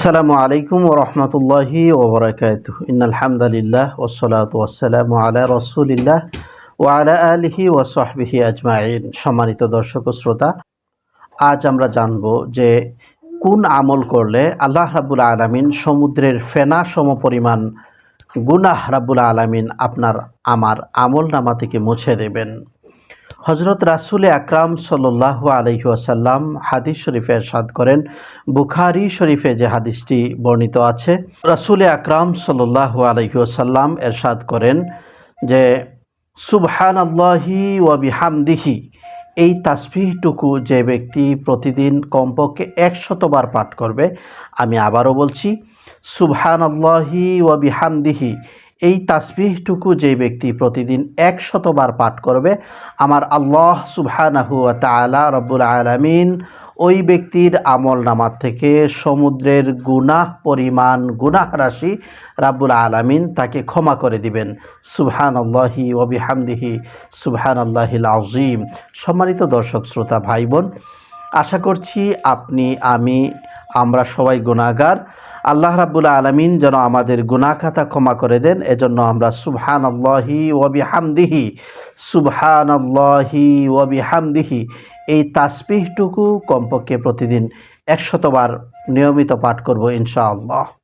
আসসালামু আলাইকুম ওরহমতুল্লাহি ওবরাকাত ইনালহামদুলিল্লাহ ওসলাত ওয়াসালামু আলা রসুলিল্লাহ ও আলা আলহি ওয়াসহবিহি আজমাইন। সম্মানিত দর্শক ও শ্রোতা, আজ আমরা জানব যে কোন আমল করলে আল্লাহ রাবুল আলমিন সমুদ্রের ফেনা সমপরিমাণ গুনাহ রাবুল আলমিন আপনার আমার আমল নামা থেকে মুছে দেবেন। হজরত রাসুল আকরাম সাল্লাহ আলহি আসাল্লাম হাদিস শরীফে এরশাদ করেন। বুখারি শরীফে যে হাদিসটি বর্ণিত আছে, রাসুল আকরাম সাল্লাহ আলহি আসাল্লাম এরশাদ করেন যে সুবহান আল্লাহি ওয়াবিহামদিহি এই তাসবিহটুকু যে ব্যক্তি প্রতিদিন কমপক্ষে একশতবার পাঠ করবে, আমি আবারও বলছি সুবহান আল্লাহি ওয়াবিহামদিহি এই তাসবিহটুকু যে ব্যক্তি প্রতিদিন একশতবার পাঠ করবে, আমার আল্লাহ সুবহানাহু তালা রব্বুল আলমিন ওই ব্যক্তির আমল নামার থেকে সমুদ্রের গুনাহ, পরিমাণ, গুনাহ রাশি রাব্বুল আলামিন তাকে ক্ষমা করে দিবেন। সুবহান আল্লাহি ওবিহামদিহি সুবহান আল্লাহিল আজিম সম্মানিত দর্শক, শ্রোতা ভাই বোন আশা করছি আপনি, আমি আমরা সবাই গুণাগার আল্লাহ রাবুল আলমিন যেন আমাদের গুনাহ খাতা ক্ষমা করে দেন, এজন্য আমরা সুবহান আল্লাহি ওবি হামদিহি সুবহান আল্লাহি ওবি হামদিহি এই তাসপিহটুকু কমপক্ষে প্রতিদিন একশতবার নিয়মিত পাঠ করব ইনশাআল্লাহ।